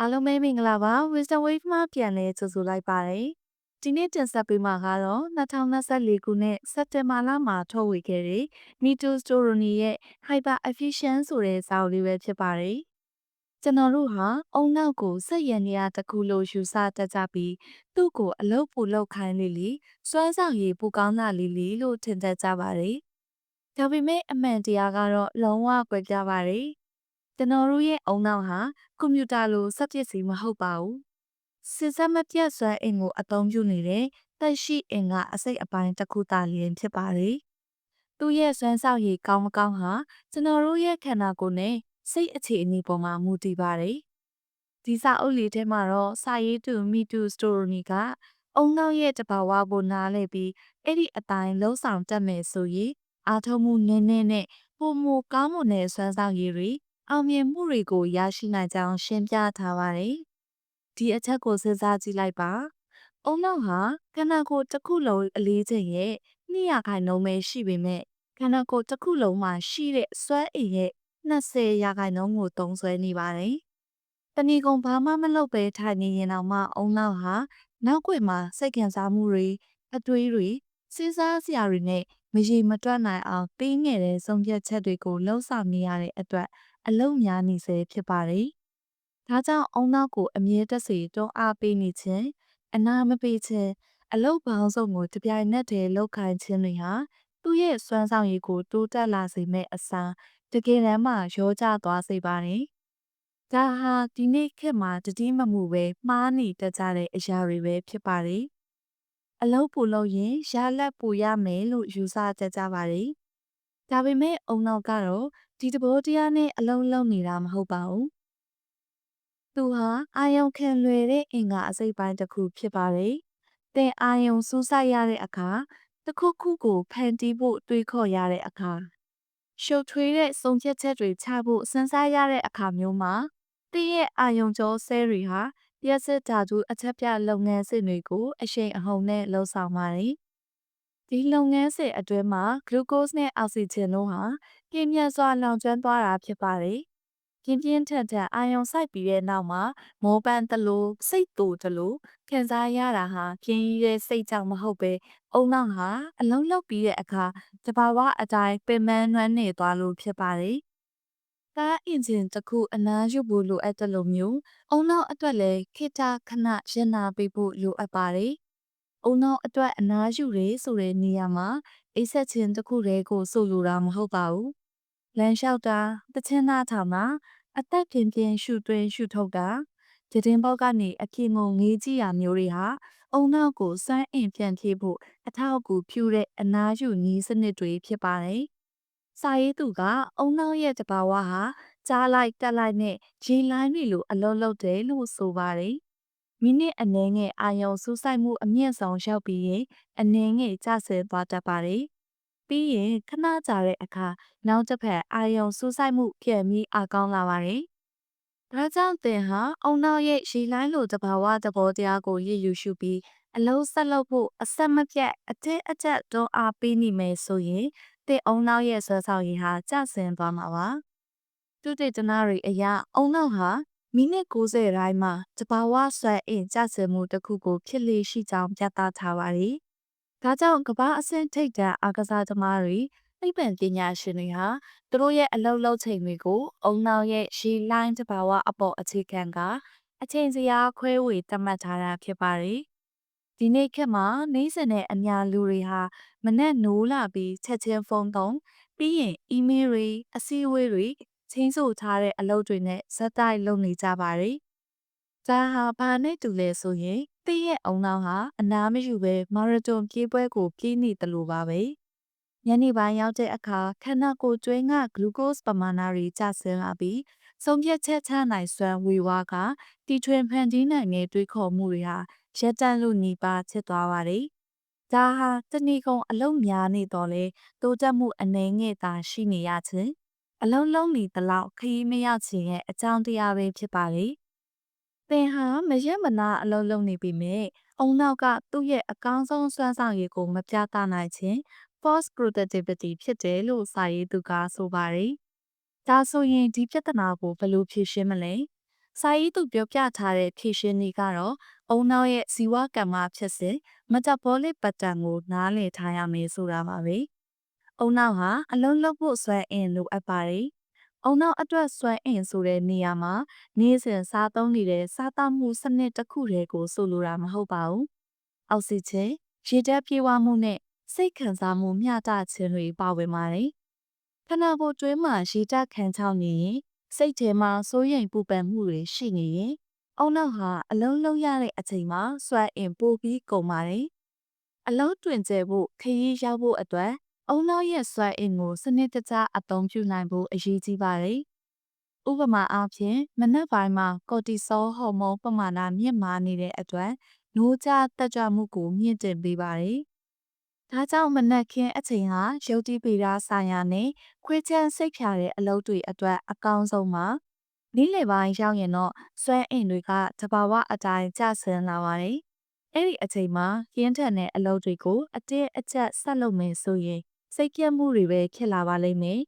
အားလုံးပဲမင်္ဂလာပါ Wisdom Wave မှာပြန်လဲကြိုဆိုလိုက်ပါတယ်ဒီနေ့တင်ဆက်ပေးမှာကတော့2024ခုနှစ်စက်တင်ဘာလမှာထုတ်ဝေခဲ့တဲ့ Mito Storoni ရဲ့ Hyper Efficient ဆိုတဲ့စာအုပ်လေးပဲဖြစ်ပါတယ်ကျွန်တော်တို့ဟာအုံနောက်ကိုစက်ရည်နေရာတစ်ခုလို့ယူဆတတ်ကြပြီးသူ့ကိုအလုတ်ပူလောက်ခိုင်းလေးလီစွမ်းဆောင်ရည်ပူကောင်းတာလေးလီလို့ထင်တတ်ကြပါတယ်ဒါပေမဲ့အမှန်တရားကတော့လုံးဝကွဲပြားပါတယ် ကျွန်တော်တို့ရဲ့အုံနောက်ဟာကွန်ပျူတာလိုစက်ပစ္စည်းမဟုတ်ပါဘူး။စစ်စက်မပြတ်စွမ်းအင်ကိုအသုံးပြုနေတဲ့တက်ရှိအင်ကအစိတ်အပိုင်းတစ်ခုသာလျင်ဖြစ်ပါတယ်။သူ့ရဲ့စွမ်းဆောင်ရည်ကောင်းမကောင်းဟာကျွန်တော်တို့ရဲ့ခန္ဓာကိုယ်နဲ့စိတ်အခြေအနေပေါ်မှာမူတည်ပါတယ်။ဒီစာအုပ်လေးထဲမှာတော့စာရေးသူမီတူစတိုရိုနီကအုံနောက်ရဲ့တဘာဝကိုနားလည်ပြီးအဲ့ဒီအတိုင်းလှုံ့ဆော်တတ်မယ်ဆိုရင်အာထုံမှုနည်းနည်းနဲ့ပုံမကောင်းမွန်တဲ့စွမ်းဆောင်ရည်တွေ အောင်မြင်မှုတွေကိုရရှိနိုင်ကြောင်းရှင်းပြထားပါတယ်။ဒီအချက်ကိုစဉ်းစားကြည့်လိုက်ပါ။အုံနောက်ဟာခန္ဓာကိုယ်တစ်ခုလုံးအလေးချိန်ရဲ့200ခိုင်နှုန်းပဲရှိပေမဲ့ခန္ဓာကိုယ်တစ်ခုလုံးမှာရှိတဲ့စွမ်းအင်ရဲ့20ရာခိုင်နှုန်းကိုသုံးစွဲနေပါတယ်။တဏီကုံဘာမှမလုပ်ပဲထိုင်နေရင်တော့မှအုံနောက်ဟာနောက်ွယ်မှာစိတ်ခံစားမှုတွေအတွေးတွေစဉ်းစားစရာတွေနဲ့မရေမတွက်နိုင်အောင်ပေးငယ်တဲ့ဆုံးဖြတ်ချက်တွေကိုလှုံ့ဆော်နေရတဲ့အတွက် အလုံများနေစေဖြစ်ပါတယ်။ဒါကြောင့်အုံနောက်ကိုအမြဲတစေတွန်းအားပေးနေခြင်းအနာမပေးခြင်းအလုတ်ပေါင်းစုံကိုတပြိုင်နက်တည်းလောက်ခိုင်းခြင်းတွေဟာသူ့ရဲ့စွမ်းဆောင်ရည်ကိုတိုးတက်လာစေမဲ့အစားတကယ်တမ်းမှရောကျသွားစေပါတယ်။ဒါဟာဒီနေ့ခေတ်မှာတတိမမှုပဲမှားနေတတ်ကြတဲ့အရာတွေပဲဖြစ်ပါတယ်။အလုတ်ပူလို့ရင်ရလက်ပူရမယ်လို့ယူဆတတ်ကြပါတယ်။ဒါပေမဲ့အုံနောက်ကတော့ ဒီသဘောတရားနဲ့အလုံးလုံးနေတာမဟုတ်ပါဘူး။သူဟာအာယုံခံလွယ်တဲ့အင်္ဂါအစိတ်ပိုင်းတစ်ခုဖြစ်ပါတယ်။သင်အာယုံစူးစိုက်ရတဲ့အခါတစ်ခုခုကိုဖန်တီးဖို့တွေးခေါ်ရတဲ့အခါရှုပ်ထွေးတဲ့ဆုံးဖြတ်ချက်တွေချဖို့စဉ်းစားရတဲ့အခါမျိုးမှာသင်ရဲ့အာယုံကြောဆဲတွေဟာရက်စစ်ဓာတုအချက်ပြလုပ်ငန်းစဉ်တွေကိုအရှိန်အဟုန်နဲ့လှုပ်ဆောင်ပါတယ်။ဒီလုပ်ငန်းစဉ်အတွင်းမှာဂလူကို့စ်နဲ့အောက်ဆီဂျင်တို့ဟာ ပြင်းပြစွာလောင်ကျွမ်းသွားတာဖြစ်ပါတယ်။ပြင်းပြင်းထန်ထန်အာယုံစိုက်ပြီးတဲ့နောက်မှာမောပန်းတလို့စိတ်တူတလို့ခံစားရတာဟာပြင်းရတဲ့စိတ်ကြောင့်မဟုတ်ပဲအုံနောက်ဟာအလုံးလောက်ပြီးတဲ့အခါတဘာဝအတိုင်းပင်ပန်းနှွမ်းနေသွားလို့ဖြစ်ပါတယ်။ကားအင်ဂျင်တစ်ခုအနားယူဖို့လိုအပ်တယ်လို့မျိုးအုံနောက်အတွက်လည်းခိတခဏရင်နာပေးဖို့လိုအပ်ပါတယ်။အုံနောက်အတွက်အနားယူရဲဆိုတဲ့နေရာမှာအိဆက်ချင်းတစ်ခုတည်းကိုဆိုလိုတာမဟုတ်ပါဘူး လမ်းလျှောက်တာတချင်းနာထောင်တာအသက်ပြင်းပြင်းရှူသွင်းရှူထုတ်တာကြတင်ပေါက်ကနေအပြင်းငုံငေးကြည့်ရမျိုးတွေဟာအုံနောက်ကိုစွမ်းအင်ပြန်ဖြည့်ဖို့အထောက်အကူပြုတဲ့အနားယူနည်းစနစ်တွေဖြစ်ပါတယ်။စာရေးသူကအုံနောက်ရဲ့တဘာဝဟာကြားလိုက်တက်လိုက်နဲ့ရေလိုင်းတွေလိုအလုံးလုံးတယ်လို့ဆိုပါတယ်။မိနစ်အနည်းငယ်အာယုံစူးစိုက်မှုအမြင့်ဆုံးရောက်ပြီးရင်အနည်းငယ်ကျဆင်းသွားတတ်ပါတယ်။ ပြီးရင်ခဏကြာတဲ့အခါနောက်တစ်ဖက်အာယုံစူးစိုက်မှုပြန်ပြီးအကောင်းလာပါတယ်။ဒါကြောင့်သင်ဟာအုံနောက်ရဲ့ရေလိုင်းလိုတဘာဝသဘောတရားကိုရည်ယူရှုပြီးအလုံးဆက်လုပ်ဖို့အဆက်မပြတ်အထက်အထက်တွန်းအားပေးနေမယ်ဆိုရင်သင်အုံနောက်ရဲ့ဆွဲဆောင်ရည်ဟာကျဆင်းသွားမှာပါ။သူတေသနာတွေအရအုံနောက်ဟာမိနစ်60တိုင်းမှာတဘာဝဆွဲအင်ကျဆင်းမှုတစ်ခုကိုဖြစ်လေရှိကြောင်းပြသထားပါတယ် ဒါကြောင့်ကမ္ဘာအဆင့်ထိပ်တန်းအားကစားသမားတွေသိပ္ပံပညာရှင်တွေဟာသူတို့ရဲ့အလုပ်လုပ်ချိန်တွေကိုအုံနောက်ရဲ့ရှီလိုင်းတဘာဝအပေါ်အခြေခံကအချိန်စရာခွဲဝေသတ်မှတ်ထားတာဖြစ်ပါတယ်။ဒီနေ့ခေတ်မှာနေစဉ်နဲ့အများလူတွေဟာမနဲ့နိုးလာပြီးချက်ချင်းဖုန်းသုံးပြီးရင်အီးမေးလ်တွေအစည်းအဝေးတွေချင်းဆိုထားတဲ့အလုပ်တွေနဲ့ဇက်တိုက်လုပ်နေကြပါတယ်။ဒါဟာဘာနဲ့တူလဲဆိုရင် သင်ရဲ့အုံနောက်ဟာအနားမယူဘဲမာရသွန်ပြေးပွဲကိုပြေးနေတယ်လို့ပါပဲညနေပိုင်းရောက်တဲ့အခါခန္ဓာကိုယ်ကျွေးငှဂလူကို့စ်ပမာဏတွေကျဆင်းလာပြီးဆုံးဖြတ်ချက်ချနိုင်စွမ်းဝေဝါးကတီထွင်ဖန်တီးနိုင်တဲ့တွေးခေါ်မှုတွေဟာရက်တန့်လို့ညီပါဖြစ်သွားပါတယ်ဒါဟာတဏီကုံအလုံးများနေတော့လေတိုးတက်မှုအနေငယ်သာရှိနေရခြင်းအလုံးလုံးနေတလောက်ခရီးမရောက်ခြင်းရဲ့အကြောင်းတရားပဲဖြစ်ပါလေ သင်ဟာမရက်မနာအလုံးလုံးနေပြီမဲ့အုံနောက်ကသူ့ရဲ့အကောင်းဆုံးစွမ်းဆောင်ရည်ကိုမပြသနိုင်ခြင်း false productivity ဖြစ်တယ်လို့စာရေးသူကဆိုပါတယ်။ဒါဆိုရင်ဒီပြဿနာကိုဘယ်လိုဖြေရှင်းမလဲစာရေးသူပြောပြထားတဲ့ဖြည့်ရှင်းနည်းကတော့အုံနောက်ရဲ့ဇီဝကမ္မဖြစ်စဉ် metabolic pattern ကိုနားလည်ထားရမယ်ဆိုတာပါပဲ။အုံနောက်ဟာအလုံးလုံးဖို့စွမ်းအင်လိုအပ်ပါတယ်။ အုံနောက်အတွက်စွမ်းအင်ဆိုတဲ့နေရာမှာနေ့စဉ်စားသုံးနေတဲ့စားသောက်မှုစနစ်တစ်ခုတည်းကိုဆိုလိုတာမဟုတ်ပါဘူး။အောက်ဆီဂျင်ရေဓာတ်ပြေဝမှုနဲ့စိတ်ခံစားမှုမျှတခြင်းတွေပါဝင်ပါတယ်။ခန္ဓာကိုယ်တွင်းမှာရေဓာတ်ခံချောက်နေရင်စိတ်ထဲမှာစိုးရိမ်ပူပန်မှုတွေရှိနေရင်အုံနောက်ဟာအလုံးလုံးရတဲ့အချိန်မှာစွမ်းအင်ပိုပြီးကုန်ပါတယ်။အလုံးတွင်ကျဲဖို့ခရီးရောက်ဖို့အတွက် အုံနောက်ရဲ့စွမ်းအင်ကိုစနစ်တကျအသုံးပြုနိုင်ဖို့အရေးကြီးပါတယ်။ဥပမာအားဖြင့်မနက်ပိုင်းမှာကော်တီဆောဟော်မုန်းပမာဏမြင့်မားနေတဲ့အတွက်နိုးကြားတက်ကြွမှုကိုမြင့်တင်ပေးပါတယ်။ဒါကြောင့်မနက်ခင်းအချိန်ဟာရုပ်တိပေရာဆိုင်ရာနဲ့ခွေးချမ်းစိတ်ဖြာတဲ့အလုပ်တွေအတွက်အကောင်းဆုံးပါ။နေ့လယ်ပိုင်းရောက်ရင်တော့စွမ်းအင်တွေကတဘာဝအတိုင်းကျဆင်းလာပါတယ်။အဲ့ဒီအချိန်မှာရင်းထန်တဲ့အလုပ်တွေကိုအတင်းအကျပ်ဆက်လုပ်မယ်ဆိုရင် စိတ်ပြတ်မှုတွေပဲဖြစ်လာပါလိမ့်မယ်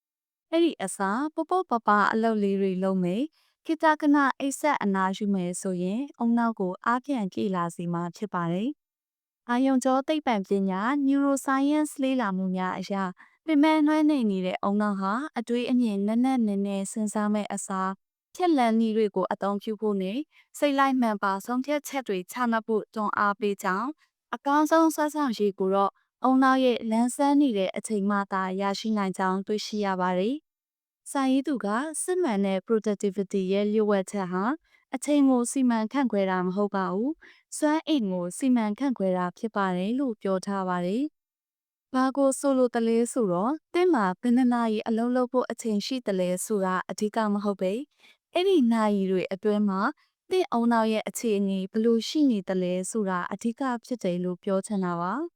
။အဲ့ဒီအစားပပပပအလုပ်လေးတွေလုပ်မယ်။ကိတကနအိဆက်အနာယူမယ်ဆိုရင်အုံနောက်ကိုအားပြန်ကြည့်လာစီမှာဖြစ်ပါတယ်။အာယုံကြောသိပ္ပံပညာ neuroscience လေ့လာမှုများအရာပင်မနှွဲနေနေတဲ့အုံနောက်ဟာအတွေးအမြင်နက်နက်နဲနဲစဉ်းစားမဲ့အစားဖြစ်လန်းနည်းတွေကိုအသုံးပြုဖို့နဲ့စိတ်လိုက်မှန်ပါဆုံးဖြတ်ချက်တွေချမှတ်ဖို့တွန်းအားပေးကြောင်းအကောင်းဆုံးဆွမ်းဆောင်ရည်ကိုတော့ အုံနောက်ရဲ့လန်းဆန်းနေတဲ့အချိန်မှသာရရှိနိုင်ကြောင်းတွေ့ရှိရပါတယ်။စာရေးသူကစစ်မှန်တဲ့ productivity ရဲ့လျှို့ဝှက်ချက်ဟာအချိန်ကိုစီမံခန့်ခွဲတာမဟုတ်ပါဘူး။စွမ်းအင်ကိုစီမံခန့်ခွဲတာဖြစ်ပါတယ်လို့ပြောထားပါတယ်။ဘာကိုဆိုလိုတလဲဆိုတော့တင်းမှာဘယ်နှနာရီအလုံးလုံးဖို့အချိန်ရှိတလဲဆိုတာအဓိကမဟုတ်ပဲအဲ့ဒီနာရီတွေအတွင်းမှာတင့်အောင်နောက်ရဲ့အခြေအနေဘလို့ရှိနေတလဲဆိုတာအဓိကဖြစ်တယ်လို့ပြောချင်တာပါ။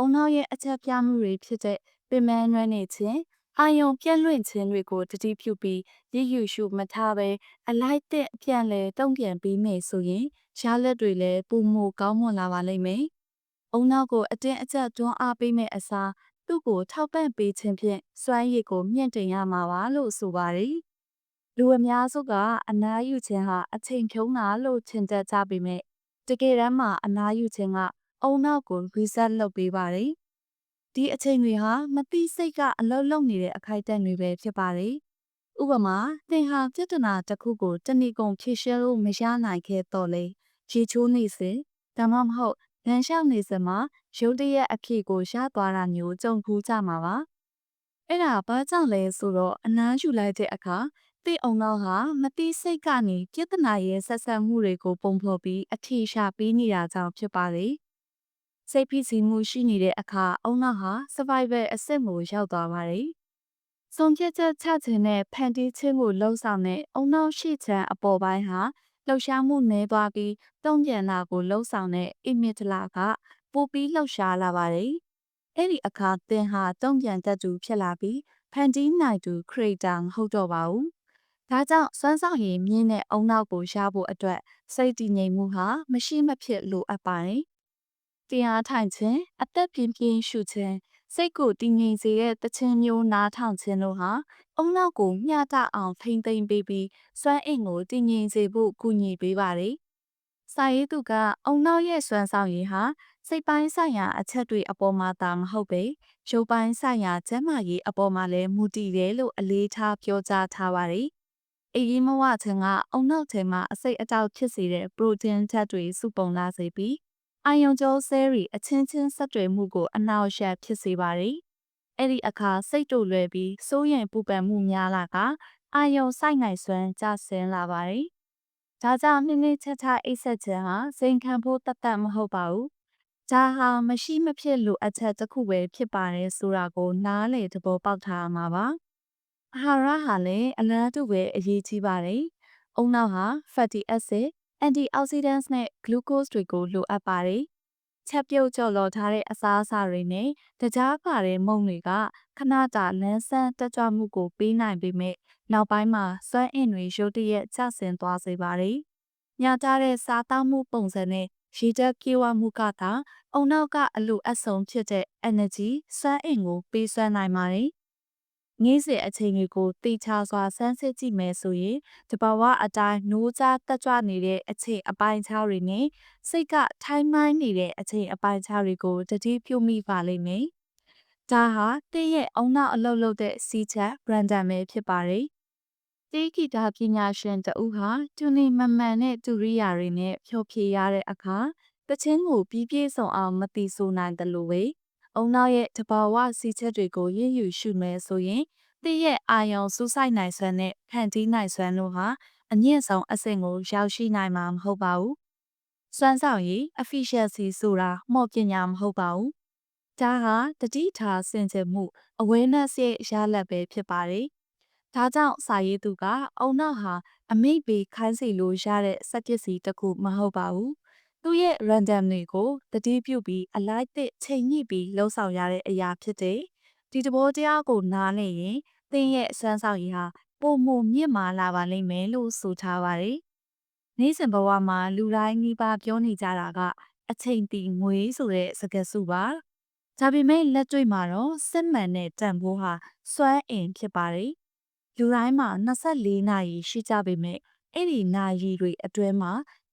အုံနောက်ရဲ့အချက်ပြမှုတွေဖြစ်တဲ့ပင်မနှွဲနေခြင်းအာယုံပြန့်လွင့်ခြင်းတွေကိုတတိပြုပြီးရည်ယူရှုမထားပဲအလိုက်တဲ့အပြန်လဲတုံ့ပြန်ပြီးမယ်ဆိုရင်ရှားလက်တွေလည်းပုံမကောင်းမွန်လာပါလိမ့်မယ်။အုံနောက်ကိုအတင်းအကျပ်တွန်းအားပေးမဲ့အစားသူ့ကိုထောက်ပံ့ပေးခြင်းဖြင့်စွမ်းရည်ကိုမြင့်တင်ရမှာပါလို့ဆိုပါတယ်။လူအများစုကအနားယူခြင်းဟာအချိန်ဖြုံးတာလို့ထင်တတ်ကြပေမဲ့တကယ်တမ်းမှာအနားယူခြင်းက အုံနောက်ကို reset လုပ်ပေးပါတယ်။ဒီအချိန်တွေဟာမသိစိတ်ကအလုံးလုံးနေတဲ့အခိုက်အတန့်တွေပဲဖြစ်ပါတယ်။ဥပမာသင်ဟာပြဿနာတစ်ခုကိုတဏီကုံဖြေရှင်းလို့မရနိုင်ခဲ့တော့လေရေချိုးနေစဉ်ဒါမှမဟုတ်လမ်းလျှောက်နေစဉ်မှာရုတ်တရက်အဖြစ်ကိုရသွားတာမျိုးကြုံဖူးကြမှာပါ။အဲ့ဒါဘာကြောင့်လဲဆိုတော့အနားယူလိုက်တဲ့အခါတိအောင်တော့ဟာမတိစိတ်ကနေပြဿနာရဲ့ဆက်ဆက်မှုတွေကိုပုံဖော်ပြီးအထီရှာပေးနေတာကြောင့်ဖြစ်ပါလေ။ စိတ်ဖိစီးမှုရှိနေတဲ့အခါအုံနောက်ဟာ survival အဆင့်ကိုရောက်သွားပါတယ်။ဆုံးဖြတ်ချက်ချခြင်းနဲ့ဖန်တီးခြင်းကိုလှုံ့ဆော်တဲ့အုံနောက်ရှိချမ်းအပေါ်ပိုင်းဟာလှုပ်ရှားမှုနည်းသွားပြီးတုံ့ပြန်တာကိုလှုံ့ဆော်တဲ့ amygdala ကပိုပြီးလှုပ်ရှားလာပါတယ်။အဲ့ဒီအခါသင်ဟာတုံ့ပြန်တတ်သူဖြစ်လာပြီးဖန်တီးနိုင်သူ creator မဟုတ်တော့ပါဘူး။ဒါကြောင့်စွမ်းဆောင်ရည်မြင့်တဲ့အုံနောက်ကိုရဖို့အတွက်စိတ်တည်ငြိမ်မှုဟာမရှိမဖြစ်လိုအပ်ပါတယ်။ တရားထိုင်ခြင်းအသက်ပြင်းပြင်းရှုခြင်းစိတ်ကိုတည်ငြိမ်စေတဲ့တခြင်းမျိုးနားထောင်ခြင်းတို့ဟာအုံနောက်ကိုမျှတအောင်ထိမ့်သိမ့်ပေးပြီးစွမ်းအင်ကိုတည်ငြိမ်စေဖို့ကူညီပေးပါတယ်။စာရေးသူကအုံနောက်ရဲ့စွမ်းဆောင်ရည်ဟာစိတ်ပိုင်းဆိုင်ရာအချက်တွေအပေါ်မှာသာမဟုတ်ပဲရုပ်ပိုင်းဆိုင်ရာကျန်းမာရေးအပေါ်မှာလည်းမူတည်တယ်လို့အလေးထားပြောကြားထားပါတယ်။အေးမဝခြင်းကအုံနောက်ထဲမှာအစိတ်အတောက်ဖြစ်စေတဲ့ပရိုတင်းဓာတ်တွေစုပုံလာစေပြီး အာယုံကြောဆဲရီအချင်းချင်းဆက်တွယ်မှုကိုအနောက်ရှက်ဖြစ်စေပါတယ်။အဲ့ဒီအခါစိတ်တူလွယ်ပြီးစိုးရိမ်ပူပန်မှုများလာကအာယုံဆိုင်နိုင်စွမ်းကျဆင်းလာပါတယ်။ဒါကြောင့်နှင်းနှင်းချက်ချက်အိတ်ဆက်ခြင်းဟာစိန်ခံဖို့တတ်တတ်မဟုတ်ပါဘူး။ဒါဟာမရှိမဖြစ်လိုအပ်ချက်တစ်ခုပဲဖြစ်ပါတယ်ဆိုတာကိုနားလေသဘောပေါက်ထားမှာပါ။အာဟာရဟာလည်းအလားတူပဲအရေးကြီးပါတယ်။အုံနောက်ဟာ fatty acid antioxidants နဲ့ glucose တွေကိုလိုအပ်ပါတယ်။ချက်ပြုတ်ကြော်လော်ထားတဲ့အစားအစာတွေနဲ့တကြားပါတဲ့မုန့်တွေကခဏတာလန်းဆန်းတက်ကြွမှုကိုပေးနိုင်ပေမဲ့နောက်ပိုင်းမှာစွမ်းအင်တွေရုတ်တရက်ကျဆင်းသွားစေပါတယ်။ညတာတဲ့စားတောက်မှုပုံစံနဲ့ရေဓာတ်ပြေဝမှုကသာအုံနောက်ကအလိုအဆုံဖြစ်တဲ့ energy စွမ်းအင်ကိုပေးစွမ်းနိုင်ပါတယ်။ နေ့စဉ်အချိန်တွေကိုတေချာစွာဆန်းစစ်ကြည့်မယ်ဆိုရင်တဘာဝအတိုင်းနိုးကြားတက်ကြွနေတဲ့အချိန်အပိုင်းခြားတွေနဲ့စိတ်ကထိုင်းမိုင်းနေတဲ့အချိန်အပိုင်းခြားတွေကိုတတိပြုမိပါလိမ့်မယ်။ဒါဟာတင်းရဲ့အုံနောက်အလုပ်လုပ်တဲ့စီးချက် brandon ပဲဖြစ်ပါတယ်။တေးဂီတာပညာရှင်တဦးဟာတူနေမမှန်တဲ့တူရိယာတွေနဲ့ဖြောဖြေရတဲ့အခါတချင်းကိုပြီးပြည့်စုံအောင်မသိဆိုနိုင်တယ်လို့ပဲ အုံနောက်ရဲ့တဘာဝစီချက်တွေကိုရည်ယူရှုမယ်ဆိုရင်တည့်ရဲ့အာယုံစူးစိုက်နိုင်စွမ်းနဲ့ဖန်တီးနိုင်စွမ်းတို့ဟာအမြင့်ဆုံးအဆင့်ကိုရောက်ရှိနိုင်မှာမဟုတ်ပါဘူး။စွမ်းဆောင်ရည် efficiency ဆိုတာမော့ပညာမဟုတ်ပါဘူး။ဒါဟာတတိထားစင်ကြယ်မှု awareness ရဲ့ရလဒ်ပဲဖြစ်ပါတယ်။ဒါကြောင့်စာရေးသူကအုံနောက်ဟာအမိတ်ပေးခိုင်းစီလို့ရတဲ့စက်ပစ္စည်းတစ်ခုမဟုတ်ပါဘူး။ သူရဲ့ random တွေကိုတတိပြုပြီးအလိုက်တစ်ချိန်ညှိပြီးလှုပ်ဆောင်ရတဲ့အရာဖြစ်တယ်။ဒီတဘောတရားကိုနားလည်ရင်သင်ရဲ့စမ်းဆောင်ရည်ဟာပုံမမြင့်မာလာပါလိမ့်မယ်လို့ဆိုထားပါတယ်။နေ့စဉ်ဘဝမှာလူတိုင်းနှိပါပြောနေကြတာကအချိန်တီငွေဆိုတဲ့စကားစုပါ။ဒါပေမဲ့လက်တွေ့မှာတော့စစ်မှန်တဲ့တန်ဖိုးဟာစွမ်းအင်ဖြစ်ပါတယ်။လူတိုင်းမှာ24နာရီရှိကြပေမဲ့အဲ့ဒီနာရီတွေအတွင်းမှာ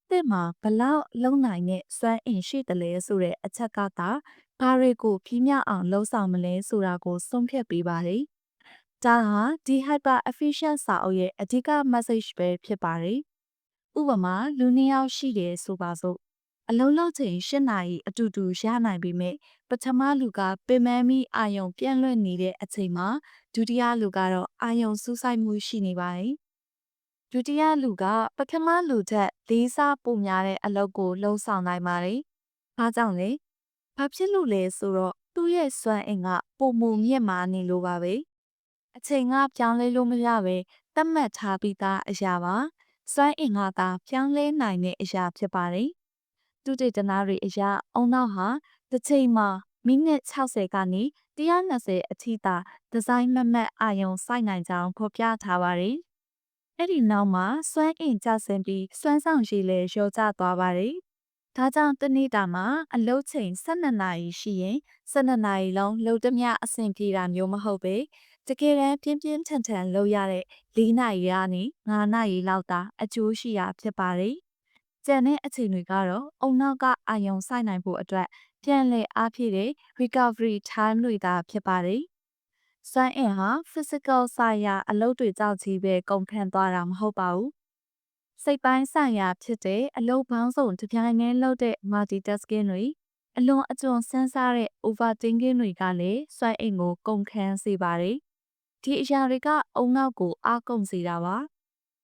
သင်မှာဘလောက်လုံနိုင်တဲ့စွမ်းအင်ရှိတယ်လဲဆိုတဲ့အချက်ကသာဘာတွေကိုဖြီးမြအောင်လှုံ့ဆော်မလဲဆိုတာကိုဆုံးဖြတ်ပေးပါတယ်။ဒါဟာဒီ hyper efficient စာအုပ်ရဲ့အဓိက message ပဲဖြစ်ပါတယ်။ဥပမာလူနှစ်ယောက်ရှိတယ်ဆိုပါစို့အလုံးလောက်ချိန်၈နာရီအတူတူရနိုင်ပေမဲ့ပထမလူကပင်မမီအာယုံပြန့်လွင့်နေတဲ့အချိန်မှာဒုတိယလူကတော့အာယုံစူးစိုက်မှုရှိနေပါတယ်။ ဒုတိယလူကပထမလူထက်လေးစားပိုများတဲ့အလုပ်ကိုလှုံ့ဆော်နိုင်ပါတယ်။ဘာကြောင့်လဲ။ဘာဖြစ်လို့လဲဆိုတော့သူ့ရဲ့စွမ်းအင်ကပုံမမြင့်မာနေလို့ပါပဲ။အချိန်ကပြောင်းလဲလို့မရပဲသတ်မှတ်ထားပြီးသားအရာပါစွမ်းအင်ကသာပြောင်းလဲနိုင်တဲ့အရာဖြစ်ပါတယ်သူတေသနာတွေအရာအုံနောက်ဟာတစ်ချိန်မှာမိနစ်60ကနေ120အထိသာဒီဇိုင်းမမတ်အာရုံစိုက်နိုင်ကြောင်းဖော်ပြထားပါတယ် အဲ့ဒီနောက်မှာစွမ်းအင်ကျဆင်းပြီးစွမ်းဆောင်ရည်လည်းလျော့ကျသွားပါတယ်ဒါကြောင့်တနေ့တာမှာအလုပ်ချိန်12နာရီရှိရင်12နာရီလုံးလုပ်သမျှအဆင်ပြေတာမျိုးမဟုတ်ပဲတကယ်တမ်းပြင်းပြင်းထန်ထန်လုပ်ရတဲ့၄နာရီကနေ၅နာရီလောက်သာအကျိုးရှိရာဖြစ်ပါတယ်။ကျန်တဲ့အချိန်တွေကတော့အုံနောက်ကအာယုံစိုက်နိုင်ဖို့အတွက်ပြန်လည်အားဖြည့်တဲ့ recovery time တွေသာဖြစ်ပါတယ်။ စွမ်းအင်ဟာ physical ဆိုင်ရာအလုပ်တွေကြောင့်ကြီးပဲကုန်ခန်းသွားတာမဟုတ်ပါဘူး။စိတ်ပိုင်းဆိုင်ရာဖြစ်တဲ့အလုပ်ပေါင်းစုံတစ်ပြိုင်တည်းလုပ်တဲ့ multitasking တွေအလွန်အကျွံစမ်းစားတဲ့ overthinking တွေကလည်းစွမ်းအင်ကိုကုန်ခန်းစေပါတယ်ဒီအရာတွေကအုံနောက်ကိုအားကုန်စေတာပါ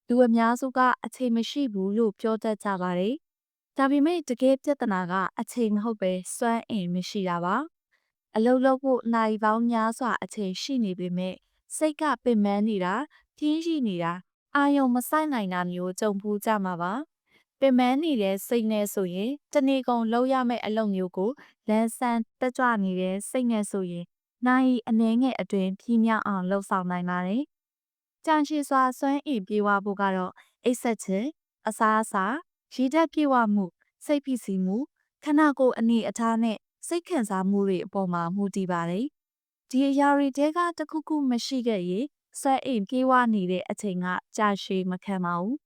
လူအများစုကအချိန်မရှိဘူးလို့ပြောတတ်ကြပါတယ်ဒါပေမဲ့တကယ်ပြဿနာကအချိန်မဟုတ်ပဲစွမ်းအင်မရှိတာပါ အလုပ်လုပ်ဖို့နိုင်ပေါင်းများစွာအချိန်ရှိနေပေမဲ့စိတ်ကပင်ပန်းနေတာပြင်းရှိနေတာအာယုံမဆိုင်နိုင်တာမျိုးကြုံဖူးကြမှာပါပင်ပန်းနေတဲ့စိတ်နဲ့ဆိုရင်တနေ့ကုန်လုပ်ရမယ့်အလုပ်မျိုးကိုလန်းဆန်းတက်ကြွနေတဲ့စိတ်နဲ့ဆိုရင်နိုင်အနှဲငယ်အတွင်းပြင်းမြောက်အောင်လှုပ်ဆောင်နိုင်ပါတယ်။ကြာရှည်စွာစွမ်းအင်ပြေဝဖို့ကတော့အိပ်ဆက်ခြင်းအစားအစာရည်ဓာတ်ပြေဝမှု စိတ်ဖိစီးမှုခန္ဓာကိုယ်အနေအထားနဲ့ စိတ်ခံစားမှုတွေအပေါ်မှာမူတည်ပါတယ်။ဒီအရာတွေတဲကတခုခုမရှိခဲ့ရင်စွမ်းအင်ပြေဝနေတဲ့အချိန်ကကြာရှည်မခံပါဘူး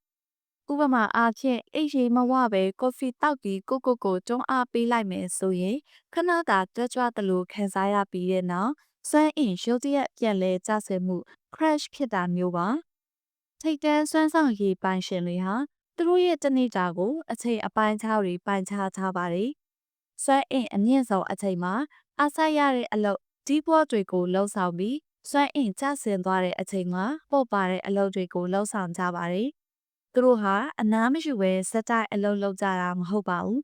။ဥပမာအားဖြင့်အိတ်ရေမဝပဲကော်ဖီတောက်ပြီးကိုကိုကိုတွန်းအားပေးလိုက်မယ်ဆိုရင်ခဏတာတွက်ကြွသလိုခံစားရပြီးတဲ့နောက်စွမ်းအင်ရုတ်တရက်ပြန်လဲကျဆင်းမှု crash ဖြစ်တာမျိုးပါထိတ်တန်းစွမ်းဆောင်ရည်ပိုင်ရှင်တွေဟာသူတို့ရဲ့တနေ့တာကိုအချိန်အပိုင်းခြားတွေပိုင်ခြားထားပါတယ် စွမ်းအင်အမြင့်ဆုံးအချိန်မှာအားဆိုင်ရတဲ့အလုပ်ဒီဘောတွေကိုလှုပ်ဆောင်ပြီးစွမ်းအင်ကျဆင်းသွားတဲ့အချိန်မှာပို့ပါတဲ့အလုပ်တွေကိုလှုပ်ဆောင်ကြပါတယ်သူတို့ဟာအနားမရှိဘဲစက်တိုက်အလုပ်လုပ်ကြတာမဟုတ်ပါဘူး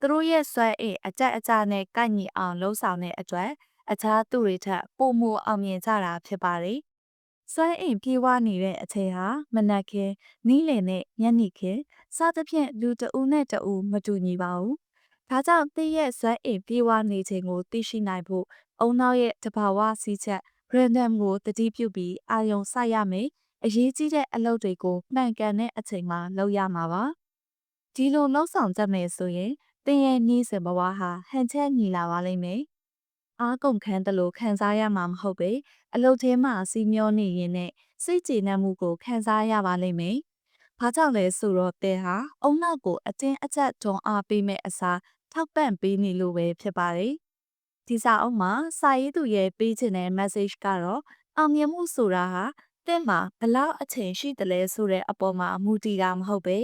သူတို့ရဲ့စွမ်းအင်အကြက်အကြနဲ့ကိုက်ညီအောင်လှုပ်ဆောင်တဲ့အတွက်အခြားသူတွေထက်ပိုမိုအောင်မြင်ကြတာဖြစ်ပါတယ်။စွမ်းအင်ပြေးဝနေတဲ့အချိန်ဟာမနက်ခင်းနီးလည်နဲ့ညနေခင်းစသဖြင့်လူတဦးနဲ့တဦးမတူညီပါဘူး။ ဒါကြောင့်သင်ရဲ့စွမ်းအင်ပြေးဝနေချိန်ကိုသိရှိနိုင်ဖို့အုံနောက်ရဲ့တဘာဝစီးချက် random ကိုတတိပြုပြီးအာယုံစိုက်ရမယ်။အရေးကြီးတဲ့အလုပ်တွေကိုမှန်ကန်တဲ့အချိန်မှာလုပ်ရမှာပါ။ဒီလိုလှုပ်ဆောင်တတ်မယ်ဆိုရင်သင်ရဲ့နေ့စဉ်ဘဝဟာဟန်ချက်ညီလာပါလိမ့်မယ်။အားကုန်ခန်းတလို့ခံစားရမှာမဟုတ်ပေအလုပ်ထဲမှာစီမျောနေရင်နဲ့စိတ်ကျေနပ်မှုကိုခံစားရပါလိမ့်မယ်။ဘာကြောင့်လဲဆိုတော့တဲဟာအုံနောက်ကိုအတင်းအကျပ်တွန်းအားပေးမဲ့အစား ထောက်ပံ့ပေးနေလို့ပဲဖြစ်ပါတယ်။ဒီစာအုပ်မှာစာရေးသူရဲ့ပေးချင်တဲ့ message ကတော့အောင်မြင်မှုဆိုတာဟာတဲ့မှာဘလောက်အချိန်ရှိတယ်လဲဆိုတဲ့အပေါ်မှာမူတည်တာမဟုတ်ပဲ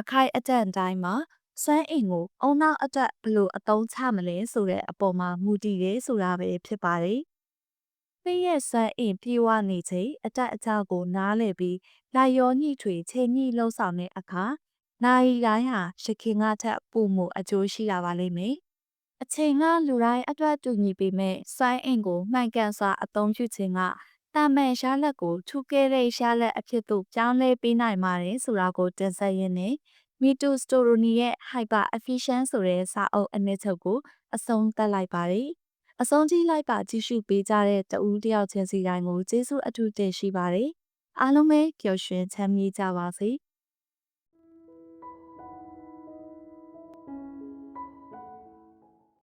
အခိုက်အတန့်တိုင်းမှာစွမ်းအင်ကိုအုံနောက်အတွက်ဘယ်လိုအသုံးချမလဲဆိုတဲ့အပေါ်မှာမူတည်တယ်ဆိုတာပဲဖြစ်ပါတယ်။ပြည့်ရဲ့စွမ်းအင်ပြေဝနေချိန်အတက်အကျကိုနားလည်ပြီးလိုက်ရောညှိထွေချိန်ညှိလှုပ်ဆောင်တဲ့အခါ နိုင်တိုင်းဟာရခင်ကထက်ပိုမိုအကျိုးရှိလာပါလိမ့်မယ်။အချိန်ကလူတိုင်းအတွက်တူညီပေမဲ့စွမ်းအင်ကိုမှန်ကန်စွာအသုံးပြုခြင်းကတာမန်ရှားလက်ကိုထူကဲတဲ့ရှားလက်အဖြစ်သို့ပြောင်းလဲပေးနိုင်ပါတယ်ဆိုတာကိုတင်ဆက်ရင်းနဲ့ Mito Storoni ရဲ့ Hyper Efficient ဆိုတဲ့စာအုပ်အနည်းချုပ်ကိုအဆုံးသတ်လိုက်ပါတယ်။အဆုံးထိလိုက်ပါကြည့်ရှုပေးကြတဲ့တဦးတယောက်ချင်းစီတိုင်းကိုကျေးဇူးအထူးတင်ရှိပါတယ်။အားလုံးပဲပျော်ရွှင်ချမ်းမြေ့ကြပါစေ။